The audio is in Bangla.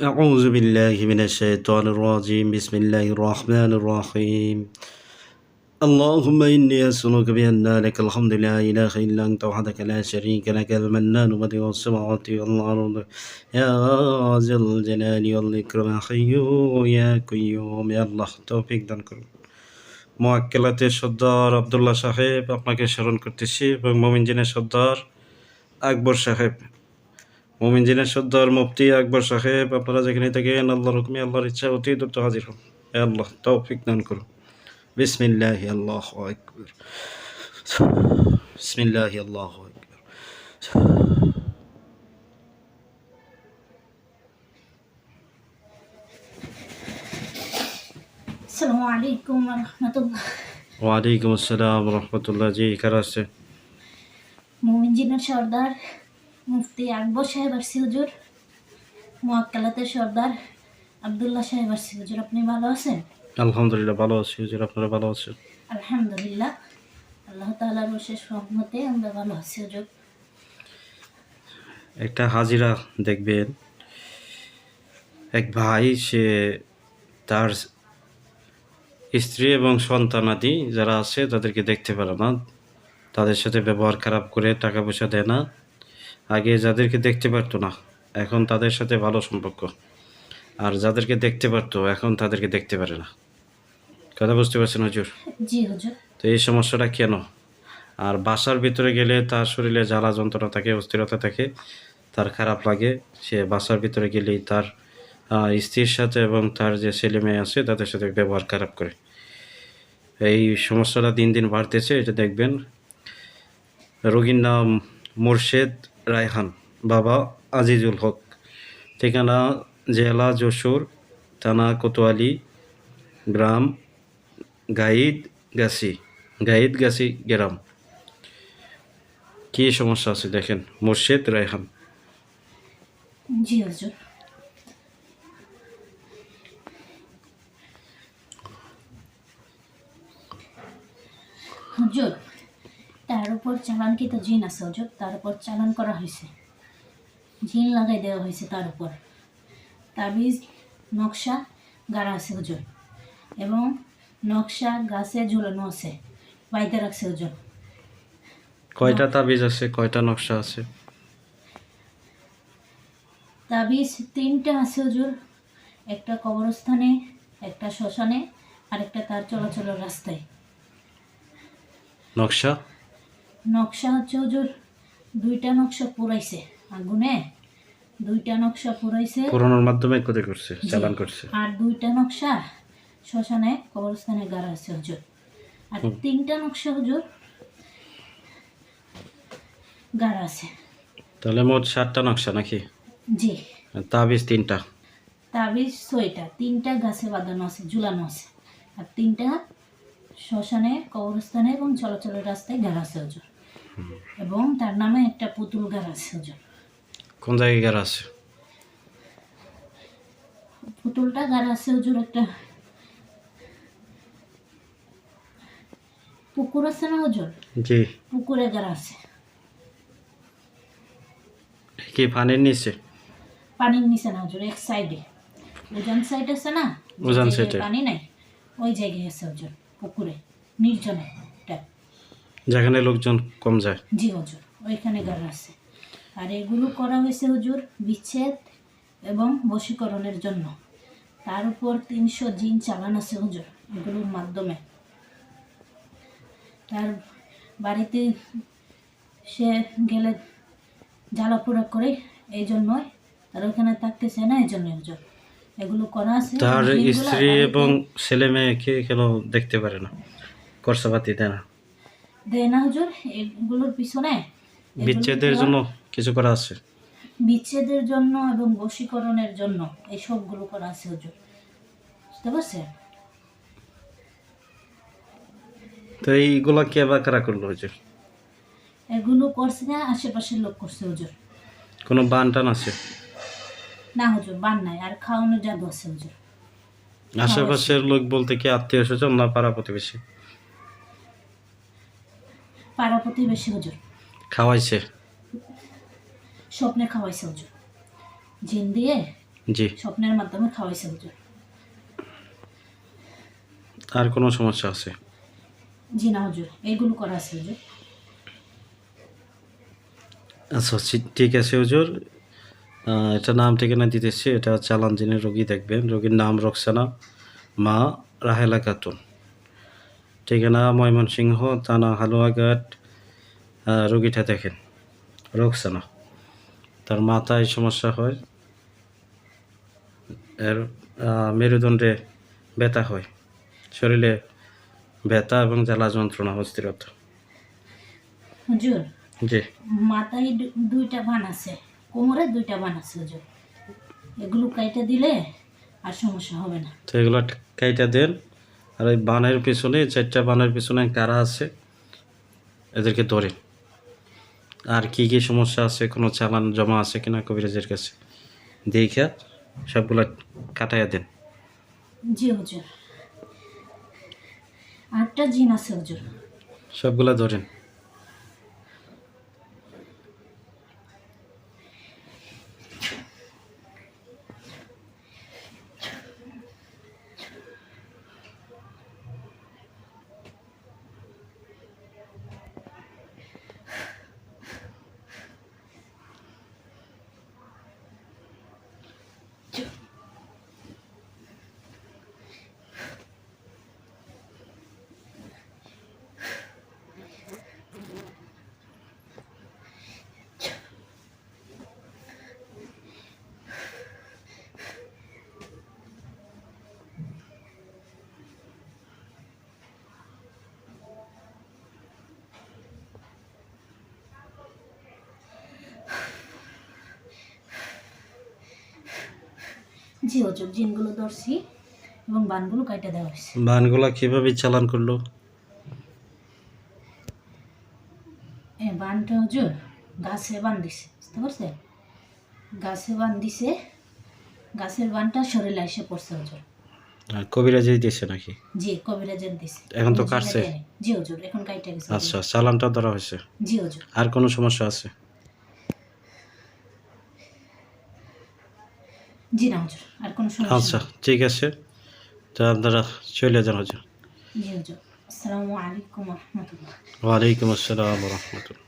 أعوذ بالله من الشيطان الرجيم بسم الله الرحمن الرحيم اللهم إني أسألك بأن لك الحمد لا إله إلا أنت وحدك لا شريك لك المنان بديع السماوات والأرض يا ذا الجلال والإكرام يا حي يا قيوم يا الله توفيق দান করুন মোয়াক্কেলাতের সর্দার আবদুল্লাহ সাহেব আপনাকে স্মরণ করতেছি এবং মোমিনজিনের সর্দার আকবর সাহেব মোমিনজিনের সর্দার মুফতি আকবর সাহেব আপনারা যেখানে থাকেন আল্লাহর হুকুমে আল্লাহর ইচ্ছা অতি দ্রুত হাজির হন। হে আল্লাহ তৌফিক দান করুন। বিসমিল্লাহ আল্লাহ আকবর। বিসমিল্লাহ আল্লাহ আকবর। আসসালামু আলাইকুম রহমতুল্লাহ। ওয়ালাইকুম আসসালাম রহমতুল্লাহ। জি কারা আছে মোমিনজিনের সর্দার। মুফতি আকবর সাহেব আসছি হুজুর মোয়াক্কালাতের সর্দার আবদুল্লাহ সাহেব আসছি হুজুর। আপনি ভালো আছেন? আলহামদুলিল্লাহ ভালো আছি হুজুর আপনারা ভালো আছেন? আলহামদুলিল্লাহ। আল্লাহ তাআলার বিশেষ রহমতে আমরা ভালো আছি হুজুর। একটা হাজিরা দেখবেন। এক ভাই সে তার স্ত্রী এবং সন্তানাদি যারা আছে তাদেরকে দেখতে পারে না। তাদের সাথে ব্যবহার খারাপ করে টাকা পয়সা দেয় না। আগে যাদেরকে দেখতে পারতো না এখন তাদের সাথে ভালো সম্পর্ক। আর যাদেরকে দেখতে পারতো এখন তাদেরকে দেখতে পারে না। কথা বুঝতে পারছেন হুজুর? তো এই সমস্যাটা কেন? আর বাসার ভিতরে গেলে তার শরীরে জ্বালা যন্ত্রণা থাকে অস্থিরতা থাকে তার খারাপ লাগে সে বাসার ভিতরে গেলেই তার স্ত্রীর সাথে এবং তার যে ছেলে মেয়ে আছে তাদের সাথে ব্যবহার খারাপ করে। এই সমস্যাটা দিন দিন বাড়তেছে এটা দেখবেন। রোগীর নাম মোর্শেদ রায়হান, বাবা আজিজুল হক। ঠিকানা জেলা যশোর, থানা কোতোয়ালি, গ্রাম গাইদ গাছি গাইদ গাছি গ্রাম। কি সমস্যা আছে দেখেন? মোর্শেদ রায়হান। জি, হুজুর। চালানকৃত জিন আছে হুজুর তার উপর চালান করা হয়েছে। জিন লাগাই দেওয়া হয়েছে তার উপর। তাবিজ নকশা গাড়া আছে হুজুর এবং নকশা গাছে ঝুলানো আছে বাইতে রাখছে হুজুর কয়টা তাবিজ আছে কয়টা নকশা আছে? তাবিজ তিনটা আছে হুজুর। একটা কবরস্থানে একটা শ্মশানে আর একটা তার চলাচলের রাস্তায়। নকশা? নকশা হচ্ছে হুজুর দুইটা নকশা পুরাইছে। আগুনে দুইটা নকশা পুরাইছে। পুরানোর মাধ্যমে কোথায় করছে চালান করছে। আর দুইটা নকশা শ্মশানে কবরস্থানে গাড়া আছে হুজুর। আর তিনটা নকশা হুজুর গাড়া আছে। তাহলে মোট সাতটা নকশা নাকি? জি। তাবিজ তিনটা? তাবিজ ছয়টা তিনটা গাছে বাঁধানো আছে ঝুলানো আছে। আর তিনটা শ্মশানে কবরস্থানে এবং চলাচলের রাস্তায় গাড়া আছে হুজুর। এবং তার নামে একটা পুতুল গাড়া আছে কোন জায়গায় গেরা আছে? পুতুলটা গাড়া আছে হুজুর একটা পুকুর আছে না হুজুর জি। পুকুরে গাড়া আছে। কি পানির নিচে? পানির নিচে না হুজুর এক সাইডে উজান সাইড আছে না? জায়গায় সাইডে। পানি নাই। ওই জায়গায় আছে হুজুর পুকুরে নির্জনে। যেখানে লোকজন কম যায়। জি হুজুর ওইখানে গাড়া আছে। আর এগুলো করা হয়েছে হুজুর বিচ্ছেদ এবং বশীকরণের জন্য। তার উপর তিনশো জিন চালান আছে হুজুর এগুলোর মাধ্যমে। তার বাড়িতে সে গেলে জ্বালাপোড়া করে এই জন্যই তার ওখানে থাকতেছে না এই জন্য হুজুর। এগুলো করা আছে তার স্ত্রী এবং ছেলে মেয়েকে কেন দেখতে পারে না। খরচাপাতি দেয় না। দেয় না হুজুর এগুলোর পিছনে বিচ্ছেদের জন্য কিছু করা আছে? বিচ্ছেদের জন্য এবং বশীকরণের জন্য এই সবগুলো করা আছে হুজুর। বুঝতে পারছেন? তো এইগুলা কে বা কারা করল হুজুর? এগুলো করছে না আশেপাশের লোক করছে হুজুর। কোনো বান টান আছে? না হুজুর বান নাই আর খাওয়ানোর জাদু আছে হুজুর। আশেপাশের লোক বলতে কি আত্মীয় স্বজন না পাড়া প্রতিবেশী? পাড়া প্রতিবেশী হুজুর। খাওয়াইছে? স্বপ্নে খাওয়াইছে হুজুর। জিন দিয়ে জি। স্বপ্নের মাধ্যমে খাওয়াইছে হুজুর। আর কোনো সমস্যা আছে? জি না হুজুর এইগুলো করা আছে হুজুর। আচ্ছা ঠিক আছে হুজুর। এটা নাম ঠিকানা দিতেছি এটা চালান যিনি রোগী দেখবেন। রোগীর নাম রোকসানা। মা রাহেলা খাতুন। ঠিকানা ময়মনসিংহ থানা হালুয়াঘাট রোগীটা দেখেন রোকসানা তার মাথায় সমস্যা হয় এর মেরুদণ্ডে ব্যথা হয়। শরীরে ব্যথা এবং জ্বালা যন্ত্রণা অস্থিরতা। হুজুর জি। মাথায় দুইটা বান আছে কোমরে দুইটা বান আছে হুজুর। এগুলো কাইটে দিলে আর সমস্যা হবে না। তো এগুলো কাইটা দেন আর ওই বানের পিছনে চারটা বানের পিছনে কারা আছে। এদেরকে ধরে। আর কি কি সমস্যা আছে কোনো চালান জমা আছে কিনা কবিরাজের কাছে দেখা সবগুলা কাটাইয়া দেন। জি হুজুর। আটটা জিন আছে হুজুর। সবগুলা ধরেন। জি হুজুর জিনগুলো ধরছি এবং বানগুলো কাইটে দেওয়া হয়েছে। বানগুলো কীভাবে চালান করল? এ বানটা হুজুর গাছে বান দিছে বুঝতে পারছেন? গাছে বান দিছে গাছের বানটা শরীরে এসে পড়ছে হুজুর। আর কবিরাজই দিয়েছে নাকি? জি কবিরাজের দিছে। এখন তো কাটছে? জি হুজুর এখন কাইটে গেছে। আচ্ছা চালানটা ধরা হয়েছে। জি হুজুর। আর কোনো সমস্যা আছে? জি না হুজুর আর কোনো সমস্যা আচ্ছা ঠিক আছে। তো আপনারা চলে যান হাজার। জি হুজুর। আসসালামু আলাইকুম রহমতুল্লাহ। ওয়ালাইকুম আসসালাম রহমতুল্লাহ।